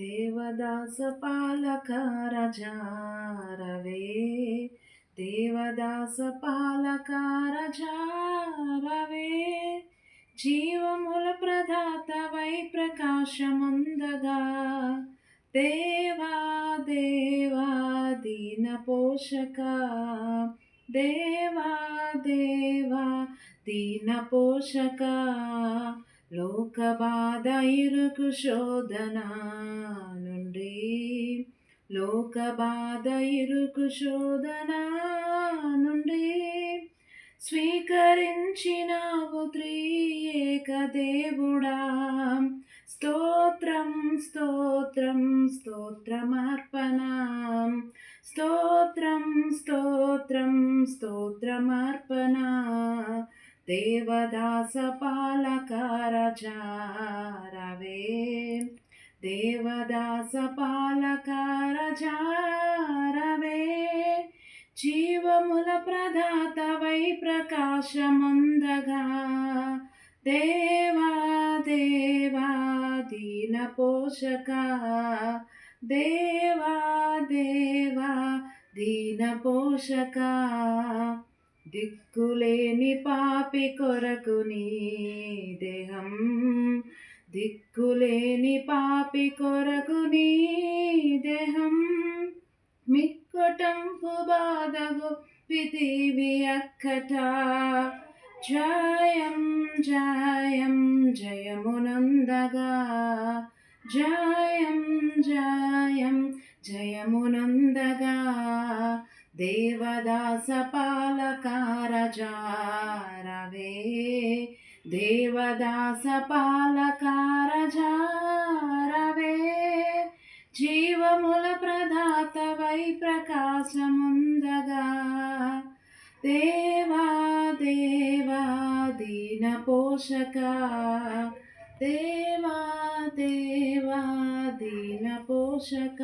देवदासपालक रज रवे देवदासपालक रज रवे जीवमूलप्रधाता वै प्रकाशमन्दगा देवा देवा दीनपोषका देवा देवा दीनपोषका। దీన ఇరుకు శోధన నుండి లోక ఇరుకు శోధన నుండి స్వీకరించినావు త్రియేక దేవుడా స్తోత్రం స్తోత్రం స్తోత్రమర్పణ. స్తోత్రం స్తోత్రం స్తోత్రమర్పణ. దేవదాస పాలకారచారవే దేవదాస పాలకారచారవే జీవముల ప్రదాతవై ప్రకాశముందగా. దేవా దేవా దీన పోషక. దేవా దేవా దీన పోషక. దిక్కులేని పాపి కొరకు నీ దేహం. దిక్కులేని పాపి కొరకు నీ దేహం. మిక్కటంపు బాధగు పితివి అక్కట. జయం జయం జయమునందగా. జయం జయం జయమునందగా. దేవదాస పాలకారజారవే దేవదాస పాలకార పాలకారజారవే జీవముల ప్రదాత వై ప్రకాశముందగా. దేవా దేవా దీన పోషక. దేవా దేవా దీన పోషక.